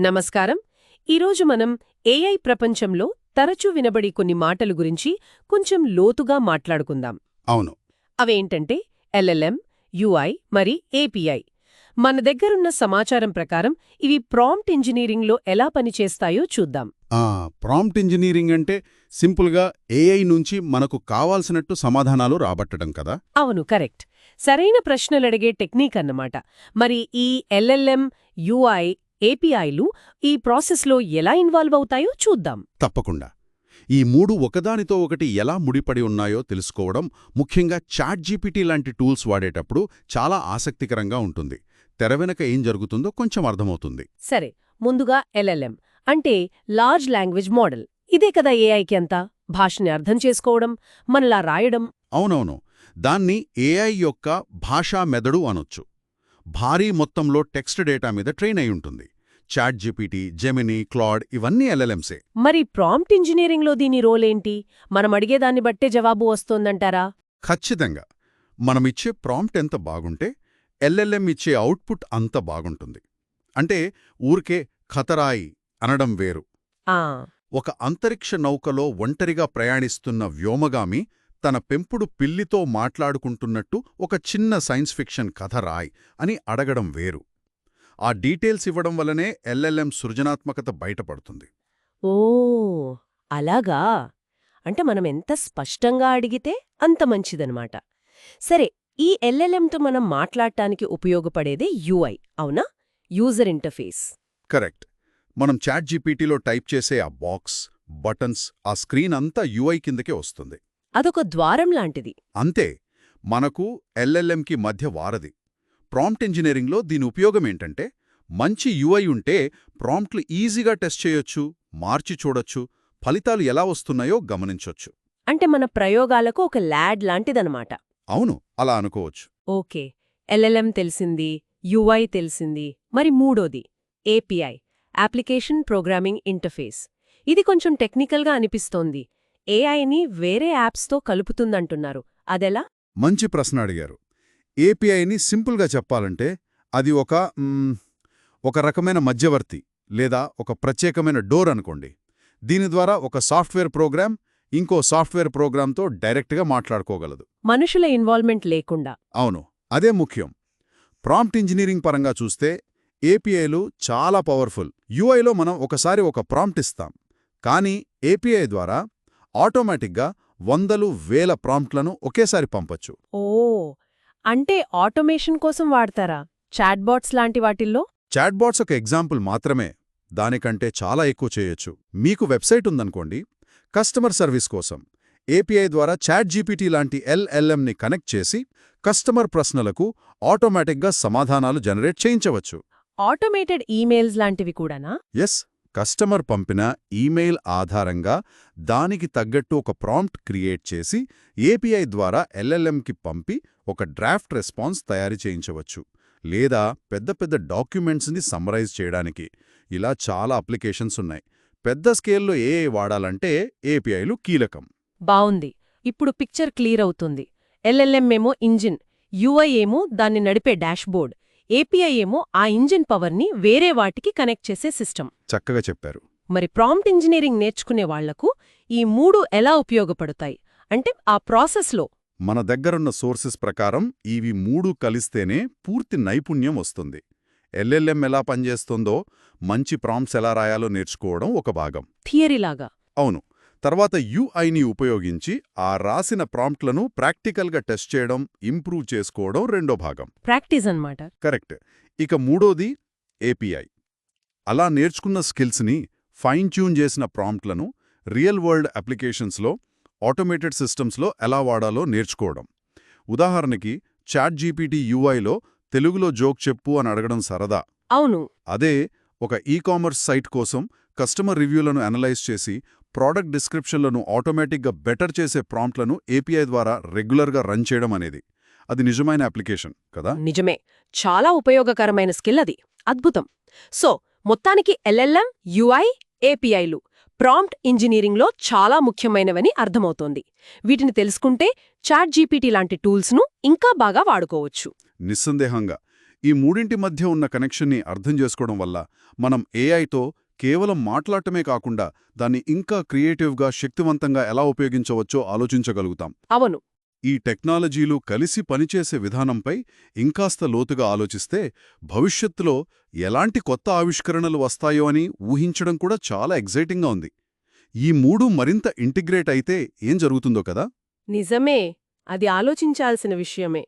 నమస్కారం. ఈరోజు మనం ఏఐ ప్రపంచంలో తరచూ వినబడి కొన్ని మాటలు గురించి కొంచెం లోతుగా మాట్లాడుకుందాం. అవును. అవేంటంటే ఎల్ఎల్ఎం యుఐ మరి ఏపీఐ. మన దగ్గరున్న సమాచారం ప్రకారం ఇవి ప్రాంప్ట్ ఇంజనీరింగ్లో ఎలా పనిచేస్తాయో చూద్దాం. ప్రాంప్ట్ ఇంజనీరింగ్ అంటే సింపుల్గా ఏఐ నుంచి మనకు కావాల్సినట్టు సమాధానాలు రాబట్టడం కదా? అవును కరెక్ట్. సరైన ప్రశ్నలడిగే టెక్నిక్ అన్నమాట. మరి ఈ ఎల్ఎల్ఎం యుఐ ఏపీఐలు ఈ ప్రాసెస్లో ఎలా ఇన్వాల్వ్ అవుతాయో చూద్దాం. తప్పకుండా. ఈ మూడు ఒకదానితో ఒకటి ఎలా ముడిపడి ఉన్నాయో తెలుసుకోవడం ముఖ్యంగా చాట్ జీపీటీ లాంటి టూల్స్ వాడేటప్పుడు చాలా ఆసక్తికరంగా ఉంటుంది. తెర వెనక ఏం జరుగుతుందో కొంచెం అర్థమవుతుంది. సరే ముందుగా ఎల్ఎల్ఎం అంటే లార్జ్ లాంగ్వేజ్ మోడల్. ఇదే కదా ఏఐకి అంతా? భాషని అర్థం చేసుకోవడం మనలా రాయడం. అవునవును. దాన్ని ఏఐ యొక్క భాషా మెదడు అనొచ్చు. భారీ మొత్తంలో టెక్స్ట్ డేటా మీద ట్రైన్ అయి ఉంటుంది. చాట్ జీపీటీ జెమినీ క్లాడ్ ఇవన్నీ ఎల్ఎల్ఎంసే. మరి ప్రాంప్ట్ ఇంజనీరింగ్లో దీని రోల్ ఏంటి మనం అడిగేదాన్ని బట్టే జవాబు వస్తోందంటారా? ఖచ్చితంగా. మనమిచ్చే ప్రాంప్ట్ ఎంత బాగుంటే ఎల్ఎల్ఎం ఇచ్చే అవుట్పుట్ అంత బాగుంటుంది. అంటే ఊరికే ఖతరాయి అనడం వేరు. ఆ. ఒక అంతరిక్ష నౌకలో ఒంటరిగా ప్రయాణిస్తున్న వ్యోమగామి తన పెంపుడు పిల్లితో మాట్లాడుకుంటున్నట్టు ఒక చిన్న సైన్స్ ఫిక్షన్ కథ రాయ్ అని అడగడం వేరు. ఆ డీటెయిల్స్ ఇవ్వడం వల్లనే ఎల్ఎల్ఎం సృజనాత్మకత బయటపడుతుంది. ఓ అలాగా? అంటే మనం ఎంత స్పష్టంగా అడిగితే అంత మంచిదనమాట సరే ఈ ఎల్ఎల్ఎంతో మనం మాట్లాడటానికి ఉపయోగపడేదే యుఐ అవునా? User interface. కరెక్ట్. మనం చాట్ జీపీటీలో టైప్ చేసే ఆ బాక్స్ బటన్స్ ఆ స్క్రీన్ అంతా యూఐ కిందకే వస్తుంది. అదొక ద్వారం లాంటిది. అంతే. మనకు ఎల్ఎల్ఎంకి మధ్య వారది. ప్రాంప్ట్ ఇంజనీరింగ్లో దీని ఉపయోగమేంటంటే మంచి యూఐ ఉంటే ప్రాంప్ట్లు ఈజీగా టెస్ట్ చేయొచ్చు మార్చి చూడొచ్చు ఫలితాలు ఎలా వస్తున్నాయో గమనించొచ్చు. అంటే మన ప్రయోగాలకు ఒక ల్యాడ్ లాంటిదనమాట అవును అలా అనుకోవచ్చు. ఓకే ఎల్ఎల్ఎం తెలిసింది యుఐ తెలిసింది మరి మూడోది ఏపీఐ అప్లికేషన్ ప్రోగ్రామింగ్ ఇంటర్ఫేస్. ఇది కొంచెం టెక్నికల్గా అనిపిస్తోంది. ఏఐని వేరే యాప్స్తో కలుపుతుందంటున్నారు. అదెలా? మంచి ప్రశ్న అడిగారు. ఏపీఐని సింపుల్గా చెప్పాలంటే అది ఒక ఒక రకమైన మధ్యవర్తి లేదా ఒక ప్రత్యేకమైన డోర్ అనుకోండి. దీని ద్వారా ఒక సాఫ్ట్వేర్ ప్రోగ్రామ్ ఇంకో సాఫ్ట్వేర్ ప్రోగ్రామ్తో డైరెక్ట్గా మాట్లాడుకోగలదు. మనుషుల ఇన్వాల్వ్మెంట్ లేకుండా. అవును అదే ముఖ్యం. ప్రాంప్ట్ ఇంజనీరింగ్ పరంగా చూస్తే ఏపీఐలు చాలా పవర్ఫుల్. యూఐలో మనం ఒకసారి ఒక ప్రాంప్ట్ ఇస్తాం. కానీ ఏపీఐ ద్వారా ఆటోమేటిక్గా వందలు వేల ప్రాంప్ట్లను ఒకేసారి పంపొచ్చు. ఓ అంటే ఆటోమేషన్ కోసం వాడతారా? చాట్బాట్స్ లాంటి వాటిల్లో? చాట్బాట్స్ ఒక ఎగ్జాంపుల్ మాత్రమే. దానికంటే చాలా ఎక్కువ చేయొచ్చు. మీకు వెబ్సైట్ ఉందనుకోండి. కస్టమర్ సర్వీస్ కోసం. ఏపీఐ ద్వారా చాట్ జీపీటీ లాంటి ఎల్ఎల్ఎంని కనెక్ట్ చేసి కస్టమర్ ప్రశ్నలకు ఆటోమేటిక్గా సమాధానాలు జనరేట్ చేయించవచ్చు. ఆటోమేటెడ్ ఈమెయిల్స్ లాంటివి కూడానా? ఎస్. కస్టమర్ పంపిన ఈమెయిల్ ఆధారంగా దానికి తగ్గట్టు ఒక ప్రాంప్ట్ క్రియేట్ చేసి ఏపీఐ ద్వారా ఎల్ఎల్ఎంకి పంపి ఒక డ్రాఫ్ట్ రెస్పాన్స్ తయారు చేయించవచ్చు లేదా పెద్ద పెద్ద డాక్యుమెంట్స్ని సమ్మరైజ్ చేయడానికి. ఇలా చాలా అప్లికేషన్స్ ఉన్నాయి. పెద్ద స్కేల్లో ఏ వాడాలంటే ఏపీఐలు కీలకం. బావుంది. ఇప్పుడు పిక్చర్ క్లియర్ అవుతుంది. ఎల్ఎల్ఎం ఏమో ఇంజిన్ యుఐ ఏమో దాన్ని నడిపే డాష్బోర్డ్. ఏపీఐ ఏమో ఆ ఇంజిన్ పవర్ని వేరే వాటికి కనెక్ట్ చేసే సిస్టమ్. చక్కగా చెప్పారు. మరి ప్రాంప్ట్ ఇంజనీరింగ్ నేర్చుకునే వాళ్ళకు ఈ మూడు ఎలా ఉపయోగపడతాయి? అంటే ఆ ప్రాసెస్లో. మన దగ్గరున్న సోర్సెస్ ప్రకారం ఇవి మూడు కలిస్తేనే పూర్తి నైపుణ్యం వస్తుంది. ఎల్ఎల్ఎం ఎలా పనిచేస్తుందో మంచి ప్రాంప్ట్స్ ఎలా రాయాలో నేర్చుకోవడం ఒక భాగం. థియరీలాగా అవును. తర్వాత యుఐని ఉపయోగించి ఆ రాసిన ప్రాంప్ట్లను ప్రాక్టికల్గా టెస్ట్ చేయడం ఇంప్రూవ్ చేసుకోవడం రెండో భాగం. ప్రాక్టీస్ అన్నమాట. కరెక్ట్. ఇక మూడోది ఏపీఐ. అలా నేర్చుకున్న స్కిల్స్ని ఫైన్ ట్యూన్ చేసిన ప్రాంప్ట్లను రియల్ వరల్డ్ అప్లికేషన్స్లో ఆటోమేటెడ్ సిస్టమ్స్లో ఎలా వాడాలో నేర్చుకోవడం. ఉదాహరణకి చాట్ జీపీటీ యూఐలో తెలుగులో జోక్ చెప్పు అని అడగడం సరదా. అవును. అదే ఒక ఈ కామర్స్ సైట్ కోసం కస్టమర్ రివ్యూలను అనలైజ్ చేసి ప్రోడక్ట్ డిస్క్రిప్షన్లను ఆటోమేటిక్గా బెటర్ చేసే ప్రాంప్ట్లను ఏపీఐ ద్వారా రెగ్యులర్గా రన్ చేయడం అనేది. అది నిజమైన అప్లికేషన్ కదా? నిజమే. చాలా ఉపయోగకరమైన స్కిల్ అది. అద్భుతం. సో మొత్తానికి ఎల్ఎల్ఎం యుఐ ఏపీఐలు ప్రాంప్ట్ ఇంజనీరింగ్లో చాలా ముఖ్యమైనవని అర్థమవుతోంది. వీటిని తెలుసుకుంటే చాట్ జీపీటీ లాంటి టూల్స్ను ఇంకా బాగా వాడుకోవచ్చు. నిస్సందేహంగా. ఈ మూడింటి మధ్య ఉన్న కనెక్షన్ని అర్థం చేసుకోవడం వల్ల మనం ఏఐతో కేవలం మాట్లాడటమే కాకుండా దాన్ని ఇంకా క్రియేటివ్గా శక్తివంతంగా ఎలా ఉపయోగించవచ్చో ఆలోచించగలుగుతాం. అవును. ఈ టెక్నాలజీలు కలిసి పనిచేసే విధానంపై ఇంకాస్త లోతుగా ఆలోచిస్తే భవిష్యత్తులో ఎలాంటి కొత్త ఆవిష్కరణలు వస్తాయో అని ఊహించడం కూడా చాలా ఎగ్జైటింగ్గా ఉంది. ఈ మూడు మరింత ఇంటిగ్రేట్ అయితే ఏం జరుగుతుందో కదా? నిజమే. అది ఆలోచించాల్సిన విషయమే.